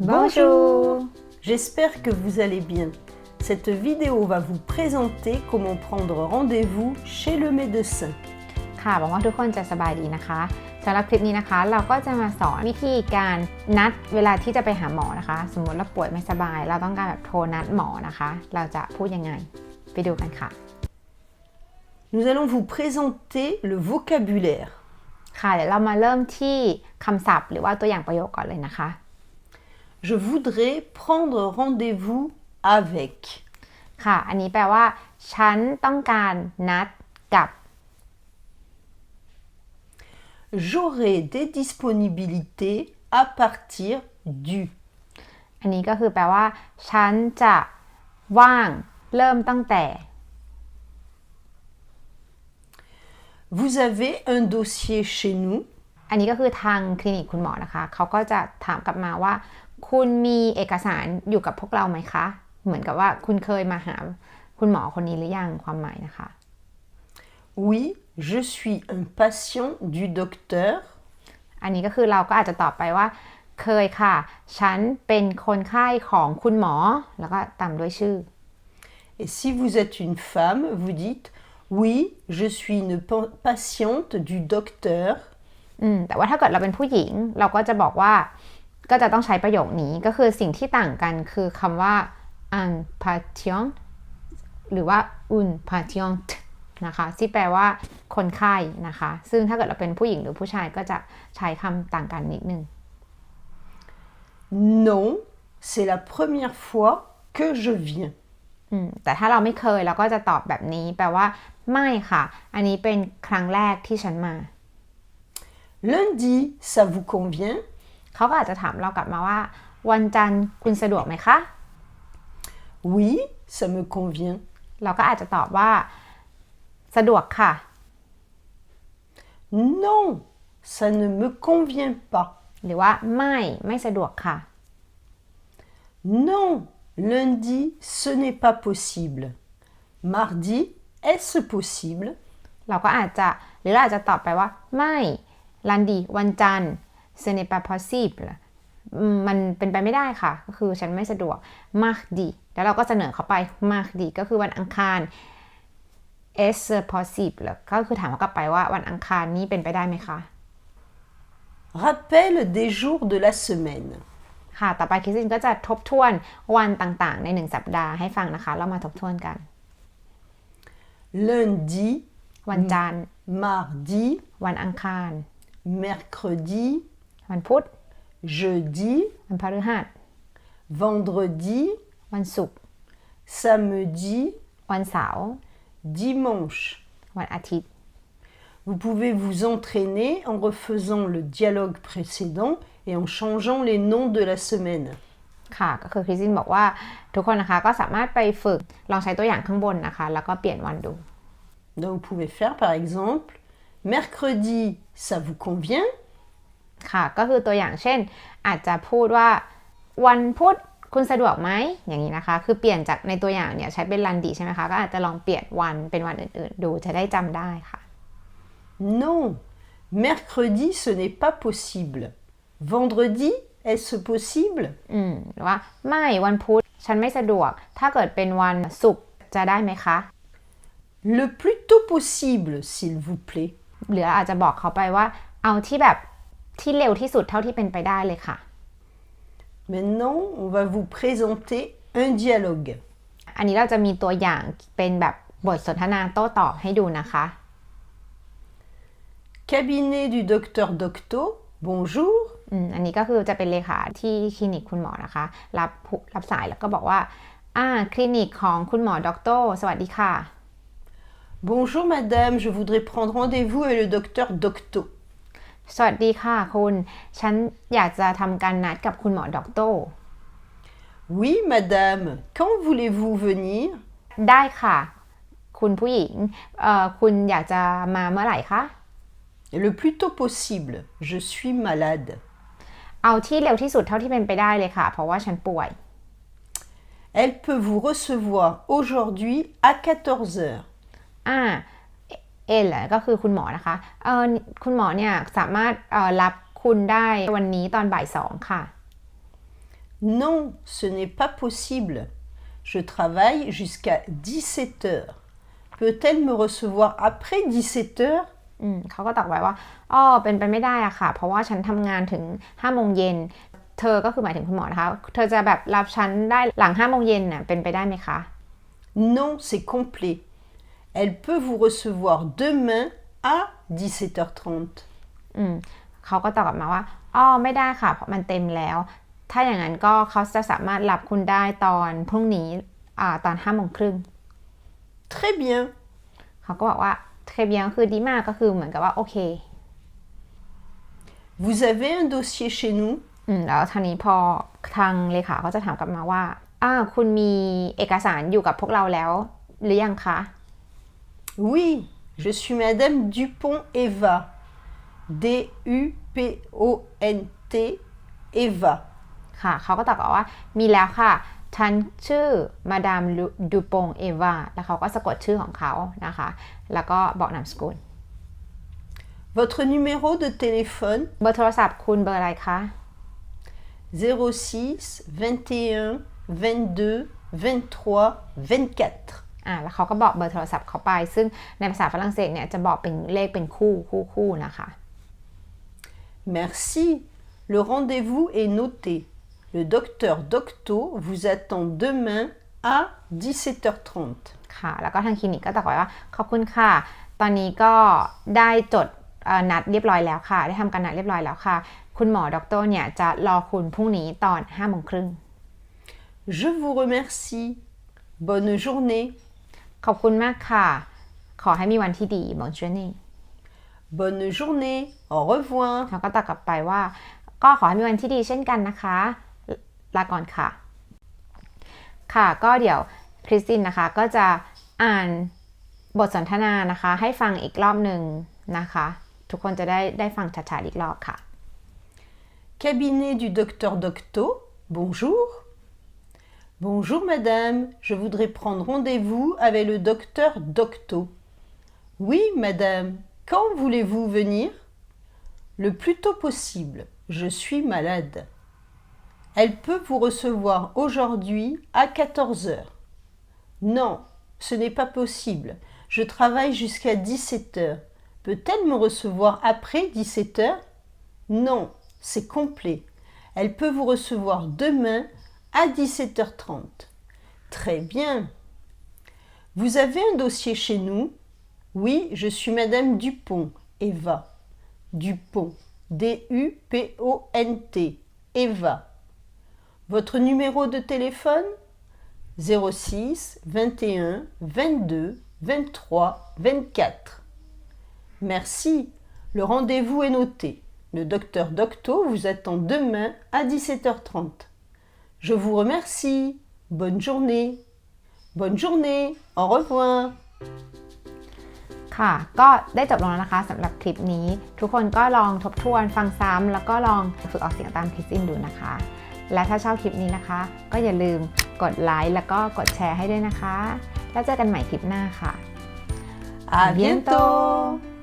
Bonjour J'espère que vous allez bien. Cette vidéo va vous présenter comment prendre rendez-vous chez le médecin. ค่ะหวังว่าทุกคนจะสบายดีนะคะสำหรับคลิปนี้นะคะ เราก็จะมาสอนวิธีการนัดเวลาที่จะไปหาหมอนะคะ สมมติเราป่วยไม่สบาย เราต้องการแบบโทรนัดหมอนะคะ เราจะพูดยังไง ไปดูกันค่ะ Nous allons vous présenter le vocabulaire. ค่ะเดี๋ยวเรามาเริ่มที่คำศัพท์หรือว่าตัวอย่างประโยคก่อนเลยนะคะ Je voudrais prendre rendez-vous avec. ค่ะ อันนี้แปลว่า ฉันต้องการนัดกับ J'aurai des disponibilités à partir du. อันนี้ก็คือแปลว่า ฉันจะว่างเริ่มตั้งแต่ Vous avez un dossier chez nous. อันนี้ก็คือทางคลินิกคุณหมอนะคะ เขาก็จะถามกลับมาว่า คุณมีเอกสารอยู่กับพวกเราไหมคะ เหมือนกับว่าคุณเคยมาหาคุณหมอคนนี้หรือยังความหมายนะคะ Oui, je suis un patient du docteur. อันนี้ก็คือเราก็อาจจะตอบไปว่า เคยค่ะ ฉันเป็นคนไข้ของคุณหมอ แล้วก็ตามด้วยชื่อ Et si vous êtes une femme, vous dites Oui, je suis une pa- patiente du docteur. อืมแต่ว่าถ้าเกิดเราเป็นผู้หญิง เราก็จะบอกว่า ก็จะต้องใช้ประโยคนี้ก็คือสิ่งที่ต่างกันคือคำว่า un patient หรือว่า un patient นะคะที่แปลว่าคนไข้นะคะ ซึ่งถ้าเกิดเราเป็นผู้หญิงหรือผู้ชายก็จะใช้คำต่างกันนิดนึง Non, c'est la première fois que je viens. อืมแต่ถ้าเราไม่เคยเราก็จะตอบแบบนี้ แปลว่า ไม่ค่ะ อันนี้เป็นครั้งแรกที่ฉันมา Lundi, ça vous convient เขาก็อาจจะถามเรากลับมาว่า วันจันทร์คุณสะดวกไหมคะ Oui, ça me convient. เราก็อาจจะตอบว่า สะดวกค่ะ Non, ça ne me convient pas. หรือว่าไม่ไม่สะดวกค่ะ Non, lundi, ce n'est pas possible. Mardi, est-ce possible เราก็อาจจะหรือเราอาจจะตอบไปว่า ไม่ลันดี วันจันทร์ ce n'est pas possible อืมมันเป็นไปไม่ได้ค่ะ ก็คือฉันไม่สะดวก mardi แล้วเราก็เสนอเขาไป mardi ก็คือวันอังคาร est possible ก็คือถามเขากลับไปว่าวันอังคารนี้เป็นไปได้ไหมคะ Rappel des jours de la semaine. ค่ะ ต่อไปคริสตินก็จะทบทวนวันต่างๆ ในหนึ่งสัปดาห์ให้ฟังนะคะ เรามาทบทวนกัน Lundi, วันจันทร์ mardi, วันอังคาร mercredi, วันพุธ jeudi, วันพฤหัส vendredi, วันศุกร์ samedi, วันเสาร์ dimanche. วันอาทิตย์ Vous pouvez vous entraîner en refaisant le dialogue précédent et en changeant les noms de la semaine. ค่ะ ก็คือคริสตินบอกว่าทุกคนนะคะก็สามารถไปฝึกลองใช้ตัวอย่างข้างบนนะคะ แล้วก็เปลี่ยนวันดู Donc vous pouvez faire par exemple mercredi, ça vous convient ค่ะ ก็คือตัวอย่างเช่น อาจจะพูดว่าวันพุธคุณสะดวกไหมอย่างนี้นะคะ คือเปลี่ยนจากในตัวอย่างเนี่ยใช้เป็นรันดีใช่ไหมคะ ก็อาจจะลองเปลี่ยนวันเป็นวันอื่นๆ ดูจะได้จำได้ค่ะ Non, mercredi, ce n'est pas possible. Vendredi, est-ce possible อืมหรือว่าไม่วันพุธฉันไม่สะดวก ถ้าเกิดเป็นวันศุกร์จะได้ไหมคะ Le plus tôt possible, s'il vous plaît. หรืออาจจะบอกเขาไปว่า เอาที่แบบ ที่เร็วที่สุดเท่าที่เป็นไปได้เลยค่ะ Maintenant, on va vous présenter un dialogue. อันนี้เราจะมีตัวอย่างเป็นแบบบทสนทนาโต้ตอบให้ดูนะคะ Cabinet du docteur Docto, bonjour. อืมอันนี้ก็คือจะเป็นเลขาที่คลินิกคุณหมอนะคะ รับผู้รับสายแล้วก็บอกว่าอ่าคลินิกของคุณหมอด็อกเตอร์สวัสดีค่ะ Bonjour madame, je voudrais prendre rendez-vous avec le docteur Docto. สวัสดีค่ะคุณ ฉันอยากจะทำการนัดกับคุณหมอด็อกเตอร์ Oui madame, quand voulez-vous venir ได้ค่ะ คุณผู้หญิงเอ่อคุณอยากจะมาเมื่อไหร่คะ Le plus tôt possible, je suis malade. เอาที่เร็วที่สุดเท่าที่เป็นไปได้เลยค่ะ เพราะว่าฉันป่วย Elle peut vous recevoir aujourd'hui à 14 heures. อ่า เอลก็คือคุณหมอนะคะเออคุณหมอเนี่ยสามารถเอ่อรับคุณได้วันนี้ตอนบ่ายสองค่ะ Non, ce n'est pas possible. Je travaille jusqu'à 17 heures. Peut-elle me recevoir après 17 heures อืมเขาก็ตอบไปว่าอ๋อเป็นไปไม่ได้อะค่ะ เพราะว่าฉันทำงานถึง5โมงเย็นเธอก็คือหมายถึงคุณหมอนะคะ เธอจะแบบรับฉันได้หลัง5โมงเย็นน่ะเป็นไปได้ไหมคะ Non, c'est complet. Elle peut vous recevoir demain à 17h30. อืมเขาก็ตอบกลับมาว่าอ๋อไม่ได้ค่ะเพราะมันเต็มแล้ว ถ้าอย่างนั้นก็เขาจะสามารถรับคุณได้ตอนพรุ่งนี้อ่าตอน5โมงครึ่ง Très bien. เขาก็บอกว่าเทเบียก็คือดีมากก็คือเหมือนกับว่าโอเค Vous avez un dossier chez nous อืมแล้วทีนี้พอทางเลขาเขาจะถามกลับมาว่าอ่า คุณมีเอกสารอยู่กับพวกเราแล้ว หรือยังคะ Oui, je suis Madame Dupont-Eva. D-U-P-O-N-T, Eva. ค่ะเขาก็ตอบกลับว่ามีแล้วค่ะ ฉันชื่อมาดามดูปงเอวาแล้วเขาก็สะกดชื่อของเขานะคะ แล้วก็บอกนามสกุล Votre numéro de téléphone เบอร์โทรศัพท์คุณเบอร์อะไรคะ 06 21 22 23 24. อ่าแล้วเขาก็บอกเบอร์โทรศัพท์เขาไป ซึ่งในภาษาฝรั่งเศสเนี่ยจะบอกเป็นเลขเป็นคู่คู่คู่นะคะ Merci. Le rendez-vous est noté. Le docteur Docto vous attend demain à 17h30. ค่ะ แล้วก็ทางคลินิกก็ตอบไปว่าขอบคุณค่ะ ตอนนี้ก็ได้จดเอ่อนัดเรียบร้อยแล้วค่ะ ได้ทำการนัดเรียบร้อยแล้วค่ะ คุณหมอด็อกเตอร์เนี่ยจะรอคุณพรุ่งนี้ตอน5้าโมงครึ่ง Je vous remercie. Bonne journée. ขอบคุณมากค่ะ ขอให้มีวันที่ดีบองเจนี่ Bonne journée. Au revoir. เขาก็ตอบกลับไปว่า ก็ขอให้มีวันที่ดีเช่นกันนะคะ ลาก่อนค่ะ ค่ะก็เดี๋ยวคริสตินนะคะก็จะอ่านบทสนทนานะคะ ให้ฟังอีกรอบหนึ่งนะคะ ทุกคนจะได้ได้ฟังชัดๆอีกรอบค่ะ Cabinet du docteur Docto. Bonjour. Bonjour madame, je voudrais prendre rendez-vous avec le docteur Docto. Oui madame, quand voulez-vous venir? Le plus tôt possible, je suis malade. Elle peut vous recevoir aujourd'hui à 14 heures. Non, ce n'est pas possible. Je travaille jusqu'à 17 heures. Peut-elle me recevoir après 17 heures? Non, c'est complet. Elle peut vous recevoir demain à 17h30. Très bien. Vous avez un dossier chez nous? Oui, je suis Madame Dupont, Eva. Dupont, D-U-P-O-N-T, Eva. Votre numéro de téléphone? 06 21 22 23 24. Merci. Le rendez-vous est noté. Le docteur Docto vous attend demain à 17h30. Je vous remercie. Bonne journée. Bonne journée. Au revoir. ค่ะ ก็ได้จบลงแล้วนะคะสำหรับคลิปนี้ ทุกคนก็ลองทบทวนฟังซ้ำแล้วก็ลองฝึกออกเสียงตามคริสตินดูนะคะ และถ้าชอบคลิปนี้นะคะ ก็อย่าลืมกดไลค์แล้วก็กดแชร์ให้ด้วยนะคะ แล้วเจอกันใหม่คลิปหน้าค่ะ À bientôt.